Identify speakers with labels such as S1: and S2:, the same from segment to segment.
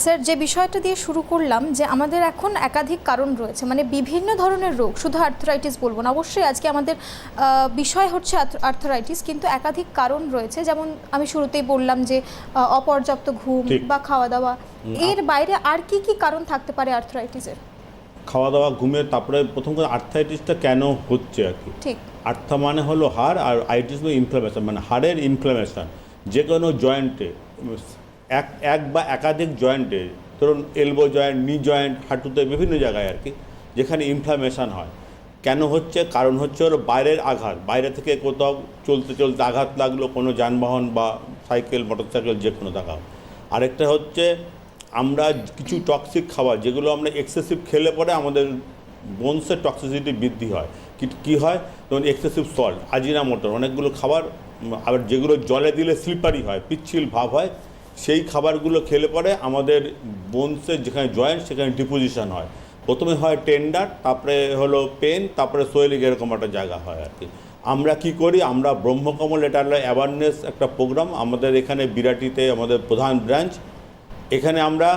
S1: Sir যে বিষয়টা দিয়ে শুরু করলাম যে আমাদের এখন একাধিক কারণ রয়েছে মানে বিভিন্ন ধরনের রোগ শুধু আর্থরাইটিস বলব না অবশ্যই আজকে আমাদের বিষয় হচ্ছে আর্থরাইটিস কিন্তু একাধিক কারণ রয়েছে যেমন আমি শুরুতেই বললাম যে অপর্যাপ্ত ঘুম বা খাওয়া দাওয়া এর বাইরে আর কি কি কারণ থাকতে পারে আর্থরাইটিসের
S2: খাওয়া দাওয়া ঘুমের তারপরে প্রথম কথা আর্থাইটিসটা কেন হচ্ছে আর কি?
S1: ঠিক।
S2: আর্থা মানে হলো হাড় আর আইটিস মানে ইনফ্লামেশন মানে হাড়ের ইনফ্লামেশন যে কোনো জয়েন্টে এক এক বা একাধিক জয়েন্টে ধরুন এলবো জয়েন্ট নি জয়েন্ট হাঁটুতে বিভিন্ন জায়গায় আর কি, যেখানে ইনফ্লামেশন হয়। কেন হচ্ছে? কারণ হচ্ছে ওর বাইরের আঘাত। বাইরে থেকে কোথাও চলতে চলতে আঘাত লাগল, কোনো যানবাহন বা সাইকেল মোটরসাইকেল যে কোনো দেখা আরেকটা হচ্ছে, আমরা কিছু টক্সিক খাবার, যেগুলো আমরা এক্সেসিভ খেলে পরে আমাদের বোনসের টক্সিসিটি বৃদ্ধি হয়। কি, কী হয়? যেমন এক্সেসিভ সল্ট আজিনা মোটর অনেকগুলো খাবার আবার যেগুলো জলে দিলে স্লিপারি হয়, পিচ্ছিল ভাব হয় সেই খাবারগুলো খেলে পরে আমাদের বোনসের যেখানে জয়েন্ট সেখানে ডিপোজিশন হয়। প্রথমে হয় টেন্ডার তারপরে হলো পেন তারপরে সোয়েলিং এরকম একটা জায়গা হয় আর কি আমরা কি করি? আমরা ব্রহ্মকমল এটা হলো অ্যাওয়ারনেস একটা প্রোগ্রাম আমাদের এখানে বিরাটিতে আমাদের প্রধান ব্রাঞ্চ এখানে আমরা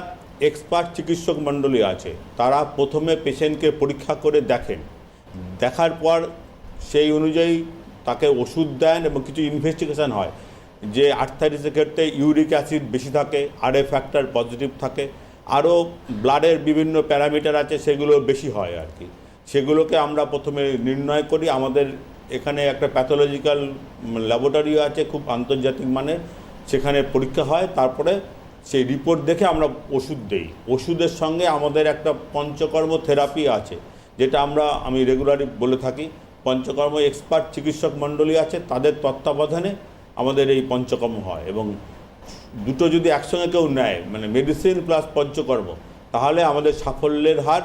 S2: এক্সপার্ট চিকিৎসক মণ্ডলী আছে। তারা প্রথমে পেশেন্টকে পরীক্ষা করে দেখেন। দেখার পর সেই অনুযায়ী তাকে ওষুধ দেন এবং কিছু ইনভেস্টিগেশন হয়। যে আর্থাইটিসের ক্ষেত্রে ইউরিক অ্যাসিড বেশি থাকে আর এ ফ্যাক্টর পজিটিভ থাকে, আরও ব্লাডের বিভিন্ন প্যারামিটার আছে, সেগুলো বেশি হয় আর কি। সেগুলোকে আমরা প্রথমে নির্ণয় করি। আমাদের এখানে একটা প্যাথোলজিক্যাল ল্যাবরেটরিও আছে, খুব আন্তর্জাতিক মানের। সেখানে পরীক্ষা হয়, তারপরে সেই রিপোর্ট দেখে আমরা ওষুধ দেই। ওষুধের সঙ্গে আমাদের একটা পঞ্চকর্ম থেরাপি আছে, যেটা আমরা, আমি রেগুলারই বলে থাকি, পঞ্চকর্ম এক্সপার্ট চিকিৎসক মণ্ডলী আছে, তাদের তত্ত্বাবধানে আমাদের এই পঞ্চকর্ম হয় এবং দুটো যদি একসঙ্গে কেউ নেয় মানে মেডিসিন প্লাস পঞ্চকর্ম, তাহলে আমাদের সাফল্যের হার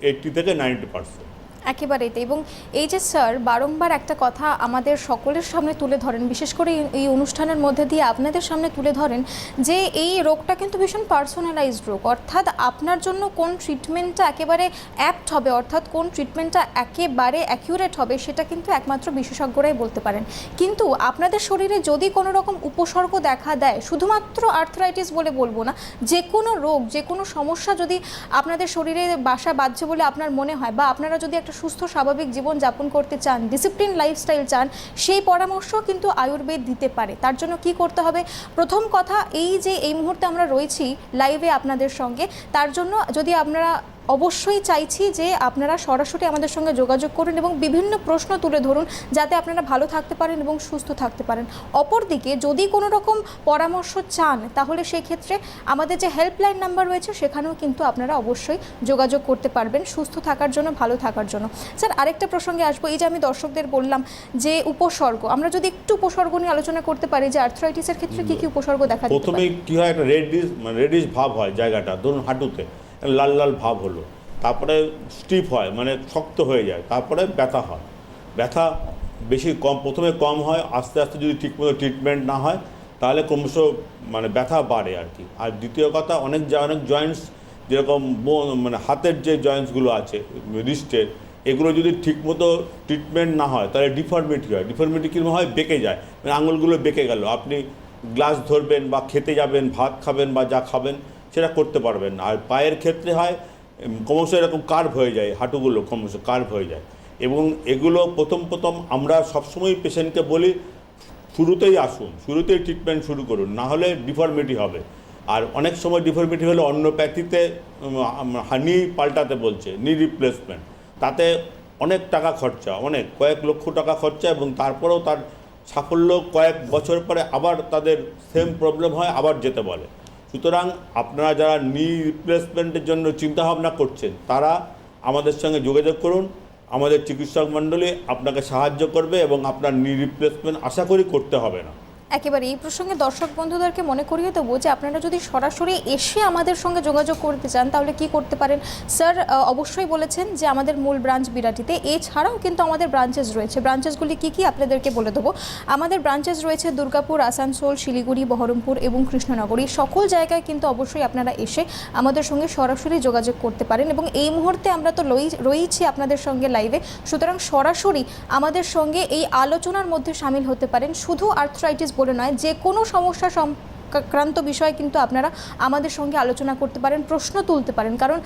S2: এইটটি থেকে নাইনটি পার্সেন্ট
S1: একেবারেই এবং এই যে স্যার, বারংবার একটা কথা আমাদের সকলের সামনে তুলে ধরেন, বিশেষ করে এই- এই অনুষ্ঠানের মধ্যে দিয়ে আপনাদের সামনে তুলে ধরেন যে এই রোগটা কিন্তু ভীষণ পার্সোনালাইজড রোগ। অর্থাৎ আপনার জন্য কোন ট্রিটমেন্টটা একেবারে অ্যাপ্ট হবে, অর্থাৎ কোন ট্রিটমেন্টটা একেবারে অ্যাকিউরেট হবে, সেটা কিন্তু একমাত্র বিশেষজ্ঞরাই বলতে পারেন। কিন্তু আপনাদের শরীরে যদি কোনো রকম উপসর্গ দেখা দেয়, শুধুমাত্র আর্থরাইটিস বলে বলব না, যে কোনো রোগ, যে কোনো সমস্যা যদি আপনাদের শরীরে বাসা বাঁধছে বলে আপনার মনে হয় বা আপনারা যদি একটা সুস্থ, স্বাভাবিক জীবন যাপন করতে চান ডিসিপ্লিন লাইফস্টাইল চান, সেই পরামর্শ কিন্তু আয়ুর্বেদ দিতে পারে। তার জন্য কি করতে হবে? প্রথম কথা, এই যে এই মুহূর্তে আমরা রয়েছি লাইভে আপনাদের সঙ্গে, তার জন্য যদি আপনারা অবশ্যই চাইছি যে আপনারা সরাসরি আমাদের সঙ্গে যোগাযোগ করুন এবং বিভিন্ন প্রশ্ন তুলে ধরুন যাতে আপনারা ভালো থাকতে পারেন এবং সুস্থ থাকতে পারেন। অপরদিকে যদি কোনো রকম পরামর্শ চান তাহলে সেই ক্ষেত্রে আমাদের যে হেল্পলাইন নাম্বার রয়েছে সেখানেও কিন্তু আপনারা অবশ্যই যোগাযোগ করতে পারবেন। সুস্থ থাকার জন্য ভালো থাকার জন্য। স্যার আরেকটা প্রসঙ্গে আসব। এই যে আমি দর্শকদের বললাম যে উপসর্গ আমরা যদি একটু উপসর্গ নিয়ে আলোচনা করতে পারি যে আর্থ্রাইটিসের ক্ষেত্রে কী কী উপসর্গ দেখা দিতে
S2: প্রথমেই
S1: পারে?
S2: কী হয় একটা রেডিশ মানে রেডিশ ভাব হয় জায়গাটা। ধরুন হাঁটুতে। লাল লাল ভাব হলো। তারপরে স্টিফ হয় মানে শক্ত হয়ে যায়। তারপরে ব্যথা হয়। ব্যথা বেশি কম, প্রথমে কম হয়, আস্তে আস্তে যদি ঠিকমতো ট্রিটমেন্ট না হয়, তাহলে ক্রমশ মানে ব্যথা বাড়ে আর কি আর দ্বিতীয় কথা, অনেক অনেক জয়েন্টস যেরকম মানে হাতের যে জয়েন্টসগুলো আছে রিস্টের এগুলো যদি ঠিকমতো ট্রিটমেন্ট না হয়, তাহলে ডিফর্মিটি হয়। ডিফর্মিটি কীরকম হয়? বেঁকে যায়। মানে আঙুলগুলো বেঁকে গেল। আপনি গ্লাস ধরবেন বা খেতে যাবেন, ভাত খাবেন বা যা খাবেন সেটা করতে পারবেন না। আর পায়ের ক্ষেত্রে হয় ক্রমশ এরকম কার্ভ হয়ে যায়, হাঁটুগুলো ক্রমশ কার্ভ হয়ে যায়। এবং এগুলো প্রথম প্রথম আমরা সবসময় পেশেন্টকে বলি, শুরুতেই আসুন, শুরুতেই ট্রিটমেন্ট শুরু করুন, না হলে ডিফর্মিটি হবে। আর অনেক সময় ডিফর্মিটি হলে অন্যপ্যাথিতে হানি পাল্টাতে বলছে নি রিপ্লেসমেন্ট তাতে অনেক টাকা খরচা, অনেক, কয়েক লক্ষ টাকা খরচা এবং তারপরেও তার সাফল্য কয়েক বছর পরে আবার তাদের সেম প্রবলেম হয়, আবার যেতে বলে। সুতরাং আপনারা যারা নি রিপ্লেসমেন্টের জন্য চিন্তাভাবনা করছেন, তারা আমাদের সঙ্গে যোগাযোগ করুন। আমাদের চিকিৎসক মণ্ডলী আপনাকে সাহায্য করবে এবং আপনার নি রিপ্লেসমেন্ট আশা করি করতে হবে না।
S1: একেবারে এই প্রসঙ্গে দর্শক বন্ধুদেরকে মনে করিয়ে দেবো যে আপনারা যদি সরাসরি এসে আমাদের সঙ্গে যোগাযোগ করতে চান, তাহলে কি করতে পারেন? স্যার অবশ্যই বলেছেন যে আমাদের মূল ব্রাঞ্চ বিরাটিতে। এছাড়াও কিন্তু আমাদের ব্রাঞ্চেস রয়েছে। ব্রাঞ্চেসগুলি কি কি আপনাদেরকে বলে দেবো? আমাদের ব্রাঞ্চেস রয়েছে দুর্গাপুর, আসানসোল, শিলিগুড়ি, বহরমপুর এবং কৃষ্ণনগর। এই সকল জায়গায় কিন্তু অবশ্যই আপনারা এসে আমাদের সঙ্গে সরাসরি যোগাযোগ করতে পারেন এবং এই মুহূর্তে আমরা তো রয়েইছি আপনাদের সঙ্গে লাইভে। সুতরাং সরাসরি আমাদের সঙ্গে এই আলোচনার মধ্যে সামিল হতে পারেন। শুধু আর্থ্রাইটিস বলে নয় যে কোনো সমস্যা সম সংক্রান্ত বিষয়ে কিন্তু আপনারা আমাদের সঙ্গে আলোচনা করতে পারেন প্রশ্ন তুলতে পারেন। কারণ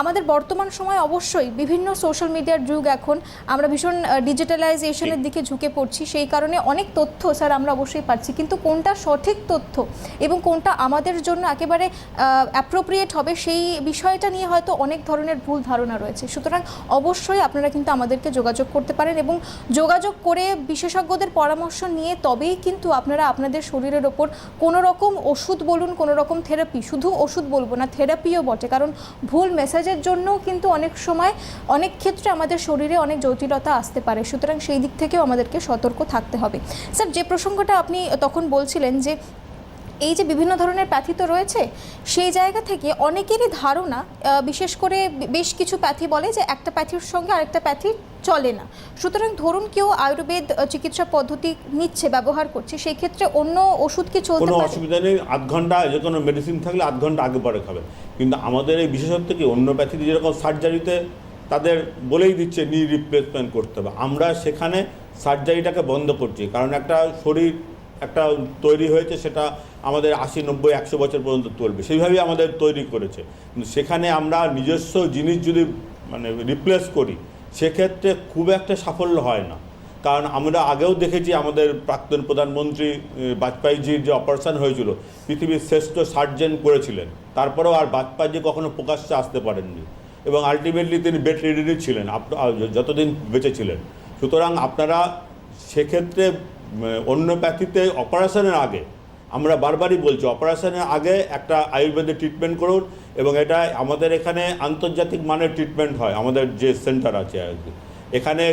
S1: আমাদের বর্তমান সময় অবশ্যই বিভিন্ন সোশ্যাল মিডিয়ার যুগ এখন। আমরা ভীষণ ডিজিটালাইজেশনের দিকে ঝুঁকে পড়ছি। সেই কারণে অনেক তথ্য স্যার আমরা অবশ্যই পাচ্ছি। কিন্তু কোনটা সঠিক তথ্য এবং কোনটা আমাদের জন্য একেবারে অ্যাপ্রোপ্রিয়েট হবে সেই বিষয়টা নিয়ে হয়তো অনেক ধরনের ভুল ধারণা রয়েছে। সুতরাং অবশ্যই আপনারা কিন্তু আমাদেরকে যোগাযোগ করতে পারেন এবং যোগাযোগ করে বিশেষজ্ঞদের পরামর্শ নিয়ে তবেই কিন্তু আপনারা আপনাদের শরীরের ওপর কোনো রকম ওষুধ বলুন, কোনো রকম থেরাপি শুধু ওষুধ বলব না থেরাপিও বটে। কারণ ভুল মেসেজের জন্যও কিন্তু অনেক সময়, অনেক ক্ষেত্রে আমাদের শরীরে অনেক জটিলতা আসতে পারে। সুতরাং সেই দিক থেকেও আমাদেরকে সতর্ক থাকতে হবে। স্যার, যে প্রসঙ্গটা আপনি তখন বলছিলেন যে এই যে বিভিন্ন ধরনের প্যাথি তো রয়েছে সেই জায়গা থেকে অনেকেরই ধারণা বিশেষ করে বেশ কিছু প্যাথি বলে যে একটা প্যাথির সঙ্গে আরেকটা প্যাথি চলে না। সুতরাং ধরুন কেউ আয়ুর্বেদ চিকিৎসা পদ্ধতি নিচ্ছে ব্যবহার করছে সেই ক্ষেত্রে অন্য ওষুধ কি চলতে
S2: কোনো অসুবিধা নেই আধ ঘণ্টা যে কোনো মেডিসিন থাকলে আধ ঘণ্টা আগে পরে খাবে। কিন্তু আমাদের এই বিশেষত্ব কি অন্য প্যাথিতে যেরকম সার্জারিতে তাদের বলেই দিচ্ছে নি রিপ্লেসমেন্ট করতে হবে। আমরা সেখানে সার্জারিটাকে বন্ধ করছি। কারণ একটা শরীর একটা তৈরি হয়েছে, সেটা আমাদের আশি, নব্বই, একশো বছর পর্যন্ত চলবে। সেইভাবেই আমাদের তৈরি করেছে। সেখানে আমরা নিজস্ব জিনিস যদি মানে রিপ্লেস করি, সেক্ষেত্রে খুব একটা সাফল্য হয় না। কারণ আমরা আগেও দেখেছি আমাদের প্রাক্তন প্রধানমন্ত্রী বাজপেয়ীজির যে অপারেশন হয়েছিল, পৃথিবীর শ্রেষ্ঠ সার্জেন করেছিলেন। তারপরেও আর বাজপেয়ীজি কখনো প্রকাশ্যে আসতে পারেননি। এবং আলটিমেটলি তিনি বেড রিডিডি ছিলেন যতদিন বেঁচে ছিলেন। সুতরাং আপনারা সেক্ষেত্রে অন্য ব্যক্তিতে অপারেশনের আগে, আমরা বারবারই বলছি, অপারেশনের আগে একটা আয়ুর্বেদের ট্রিটমেন্ট করুন এবং এটা আমাদের এখানে আন্তর্জাতিক মানের ট্রিটমেন্ট হয়, আমাদের যে সেন্টার আছে আর কি। এখানে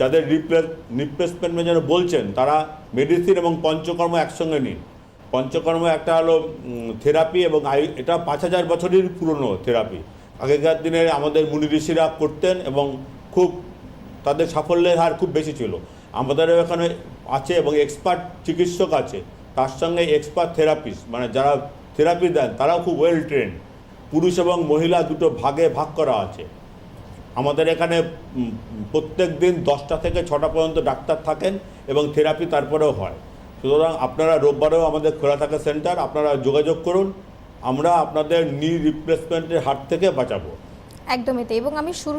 S2: যাদের রিপ্লেস রিপ্লেসমেন্ট যেন বলছেন, তারা মেডিসিন এবং পঞ্চকর্ম একসঙ্গে নিন। পঞ্চকর্ম একটা হলো থেরাপি এবং আয়ু, এটা পাঁচ হাজার বছরের পুরনো থেরাপি আগেকার দিনে আমাদের মুনি ঋষিরা করতেন এবং খুব, তাদের সাফল্যের হার খুব বেশি ছিল। আমাদেরও এখানে আছে এবং এক্সপার্ট চিকিৎসক আছে। তার সঙ্গে এক্সপার্ট থেরাপিস্ট মানে যারা থেরাপি দেন, তারাও খুব ওয়েল ট্রেন্ড পুরুষ এবং মহিলা দুটো ভাগে ভাগ করা আছে। আমাদের এখানে প্রত্যেক দিন দশটা থেকে ছটা পর্যন্ত ডাক্তার থাকেন এবং থেরাপি তারপরেও হয়। সুতরাং আপনারা রোববারেও আমাদের খোলা থাকে সেন্টার আপনারা যোগাযোগ করুন। আমরা আপনাদের নি রিপ্লেসমেন্টের হাত থেকে বাঁচাবো।
S1: একদমই তাই। এবং আমি শুরু